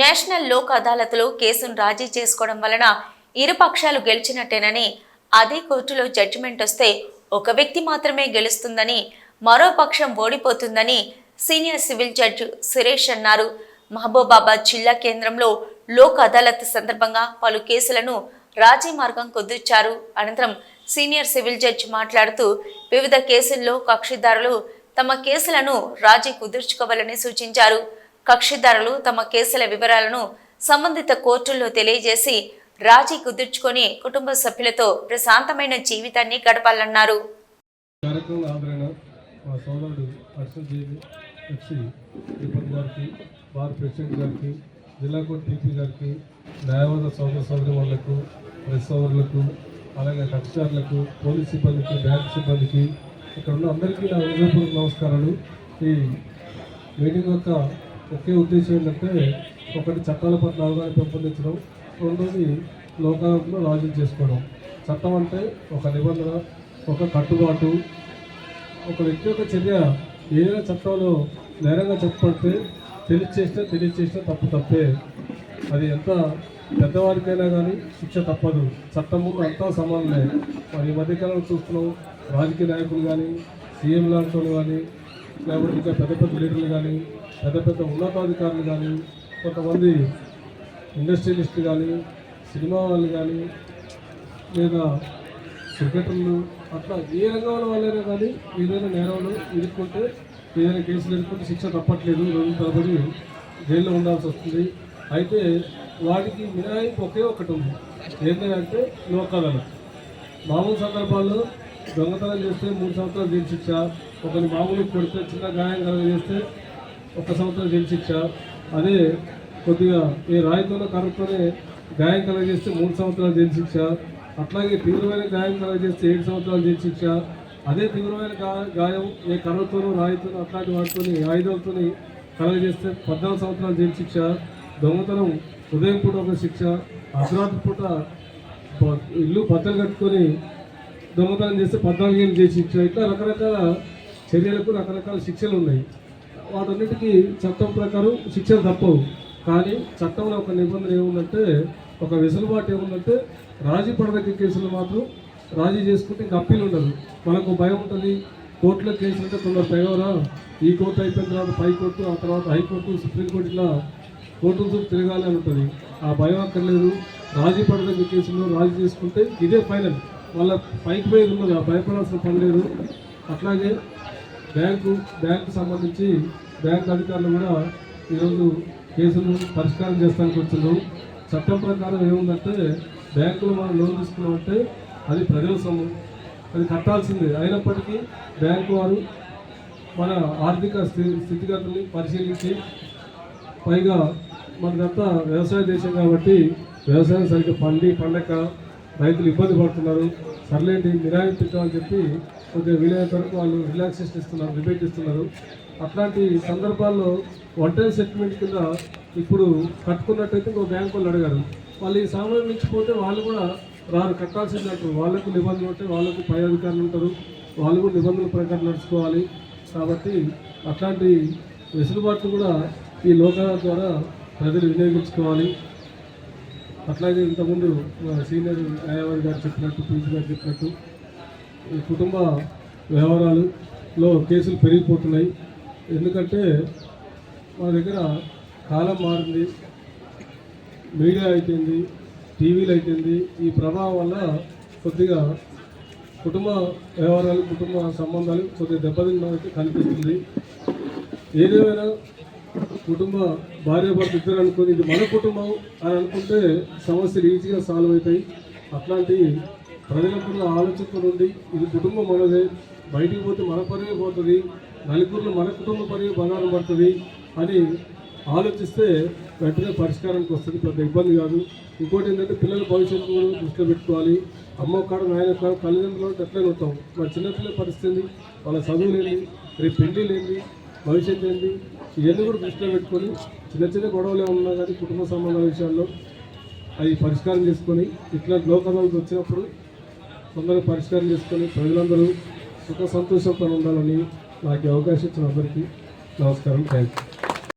National Lok అదాలత్లో కేసును రాజీ చేసుకోవడం వలన ఇరు పక్షాలు గెలిచినట్టేనని అదే కోర్టులో జడ్జిమెంట్ వస్తే ఒక వ్యక్తి మాత్రమే గెలుస్తుందని మరో పక్షం ఓడిపోతుందని సీనియర్ సివిల్ జడ్జి సురేష్ అన్నారు. మహబూబాబాద్ జిల్లా కేంద్రంలో లోక్ అదాలత్ సందర్భంగా పలు కేసులను రాజీ మార్గం కుదిర్చారు. అనంతరం సీనియర్ సివిల్ జడ్జి మాట్లాడుతూ వివిధ కేసుల్లో కక్షిదారులు తమ కేసులను రాజీ కుదుర్చుకోవాలని సూచించారు. కక్షిదారులు తమ కేసుల వివరాలను సంబంధిత కోర్టుల్లో తెలియజేసి రాజీ కుదుర్చుకొని కుటుంబ సభ్యులతో ప్రశాంతమైన జీవితాన్ని గడపాలన్నారు. జిల్లా కోర్టు టీపీ గారికి న్యాయవాద సోదర సోదరి వాళ్ళకు ప్రెస్ సోదరులకు అలాగే కక్షారులకు పోలీస్ సిబ్బందికి బ్యాంక్ సిబ్బందికి ఇక్కడ ఉన్న అందరికీ నా హృదయపూర్వక నమస్కారాలు. ఈ మీటింగ్ యొక్క ఒకే ఉద్దేశం ఏంటంటే ఒకటి చట్టాల పట్ల అవగాహన పెంపొందించడం రెండోది లోకాలను రాజీ చేసుకోవడం. చట్టం అంటే ఒక నిబంధన ఒక కట్టుబాటు. ఒక వ్యక్తి యొక్క చర్య ఏదైనా చట్టంలో నేరంగా చెప్పబడితే తెలియచేస్తే తెలియచేస్తే తప్పు తప్పే. అది ఎంత పెద్దవారికైనా కానీ శిక్ష తప్పదు. చట్టం ముందు అంతా సమానమే. మరి ఈ మధ్యకాలంలో చూస్తున్నాం రాజకీయ నాయకులు కానీ సీఎం లాంటి వాళ్ళు కానీ లేకపోతే ఇంకా పెద్ద పెద్ద లీడర్లు కానీ పెద్ద పెద్ద ఉన్నతాధికారులు కానీ కొంతమంది ఇండస్ట్రియలిస్టులు కానీ సినిమా వాళ్ళు కానీ లేదా క్రికెటర్లు అట్లా ఏ రంగంలో వాళ్ళైనా కానీ ఏదైనా నేరంలో ఎదుర్కొంటే ఏదైనా కేసులు ఎదుర్కొంటే శిక్ష తప్పట్లేదు రోజుల తరబడి జైల్లో ఉండాల్సి వస్తుంది. అయితే వాటికి మినహాయింపు ఒకే ఒకటి ఉంది. ఏంటంటే లోకాలలో. మామూలు సందర్భాల్లో దొంగతనం చేస్తే మూడు సంవత్సరాలు జైలు శిక్ష ఒకరిని మామూలు కొడితే చిన్న గాయం కలగజేస్తే ఒక సంవత్సరం జైలు శిక్ష అదే కొద్దిగా ఈ రాయితోన కర్రతోనే గాయం కలగజేస్తే మూడు సంవత్సరాలు జైలు శిక్ష అట్లాగే తీవ్రమైన గాయం కలగజేస్తే ఏడు సంవత్సరాలు జైలు శిక్ష అదే తీవ్రమైన గాయం ఏ కర్రతోనూ రాయితోనూ అట్లాంటి వాటితోని ఆయుధాలతోని కలగజేస్తే పద్నాలుగు సంవత్సరాలు జైలు శిక్ష దొంగతనం ఉదయం పూట ఒక శిక్ష అర్ధరాత్రి పూట ఇల్లు బద్దలు కట్టుకొని దొంగతనం చేస్తే పద్నాలుగు ఏళ్ళు చేసి శిక్ష ఇట్లా రకరకాల చర్యలకు రకరకాల శిక్షలు ఉన్నాయి. వాటన్నిటికీ చట్టం ప్రకారం శిక్షలు తప్పవు. కానీ చట్టంలో ఒక నిబంధన ఏముందంటే ఒక వెసులుబాటు ఏముందంటే రాజీ పడదగ్గ కేసులు మాత్రం రాజీ చేసుకుంటే ఇంకా అప్పీలు ఉండదు. మనకు భయం ఉంటుంది. కోర్టులో కేసులు అంటే కొందరు తెగవరా? ఈ కోర్టు అయిపోయిన తర్వాత పై కోర్టు ఆ తర్వాత హైకోర్టు సుప్రీంకోర్టు ఇట్లా కోర్టుల చుట్టూ తిరగాలి అని ఉంటుంది. ఆ భయం అక్కర్లేదు. రాజీ పడదగ్గ కేసులు రాజీ చేసుకుంటే ఇదే ఫైనల్. వాళ్ళ పైకి పోయి ఉన్నది ఆ భయపడాల్సిన పని లేదు. అట్లాగే బ్యాంకు బ్యాంకు సంబంధించి బ్యాంక్ అధికారులు కూడా ఈరోజు కేసులు పరిష్కారం చేస్తానికి వచ్చిండ్రు. చట్టం ప్రకారం ఏముందంటే బ్యాంకులో మనం లోన్ తీసుకున్నామంటే అది ప్రజల సొమ్ము. అది కట్టాల్సిందే. అయినప్పటికీ బ్యాంకు వారు మన ఆర్థిక స్థితిగతుల్ని పరిశీలించి పైగా మనదంతా వ్యవసాయ దేశం కాబట్టి వ్యవసాయం సరిగ్గా పండి పండక రైతులు ఇబ్బంది పడుతున్నారు. సర్లేంటి మిరాయింపు ఇద్దామని చెప్పి కొద్దిగా వీలైనంత వరకు వాళ్ళు రిలాక్సేషన్ ఇస్తున్నారు రిబేట్ ఇస్తున్నారు అట్లాంటి సందర్భాల్లో వన్ టైం సెటిల్మెంట్ కింద ఇప్పుడు కట్టుకున్నట్టయితే ఇంకో బ్యాంకు వాళ్ళు అడిగారు. వాళ్ళు ఈ సామాన్యం పోతే వాళ్ళు కూడా రారు కట్టాల్సింది అంటారు. వాళ్ళకు నిబంధనలు ఉంటాయి వాళ్ళకు పై అధికారులు ఉంటారు. వాళ్ళు కూడా నిబంధనల ప్రకారం నడుచుకోవాలి. కాబట్టి అట్లాంటి వెసులుబాట్లు కూడా ఈ లోకాల ద్వారా ప్రజలు వినియోగించుకోవాలి. అట్లాగే ఇంతకుముందు సీనియర్ న్యాయవాది గారు చెప్పినట్టు పీజీ గారు చెప్పినట్టు కుటుంబ వ్యవహారాలలో కేసులు పెరిగిపోతున్నాయి. ఎందుకంటే మన దగ్గర కాలం మారింది మీడియా అయిపోయింది టీవీలు అయిపోయింది. ఈ ప్రభావం వల్ల కొద్దిగా కుటుంబ వ్యవహారాలు కుటుంబ సంబంధాలు కొద్దిగా దెబ్బతిన్నట్టు కనిపిస్తుంది. ఏదేమైనా కుటుంబ భార్య భర్త ఇద్దరు అనుకుని ఇది మన కుటుంబం అని అనుకుంటే సమస్యలు ఈజీగా సాల్వ్ అవుతాయి. అట్లాంటి ప్రజలకు కూడా ఆలోచన నుండి ఇది కుటుంబం మనదే బయటికి పోతే మన పరివే పోతుంది నలుగురిలో మన కుటుంబ పరివే బంగారం పడుతుంది అని ఆలోచిస్తే వెంటనే పరిష్కారానికి వస్తుంది పెద్ద ఇబ్బంది కాదు. ఇంకోటి ఏంటంటే పిల్లల భవిష్యత్తు కూడా దృష్టిలో పెట్టుకోవాలి. అమ్మ కాడ నాయన కాడ తల్లిదండ్రులు ఎట్లనే ఉంటాం. మరి చిన్నపిల్లల పరిస్థితి వాళ్ళ చదువు లేని రేపు పెళ్ళి లేని భవిష్యత్తు ఏంటి ఇవన్నీ కూడా దృష్టిలో పెట్టుకొని చిన్న చిన్న గొడవలు ఏమన్నా కానీ కుటుంబ సంబంధాల విషయాల్లో అవి పరిష్కారం చేసుకొని ఇట్లా లోకదాలకు వచ్చినప్పుడు తొందరగా పరిష్కారం చేసుకొని ప్రజలందరూ సుఖ సంతోషంతో ఉండాలని నాకు అవకాశం ఇచ్చిన అందరికీ నమస్కారం. Thank you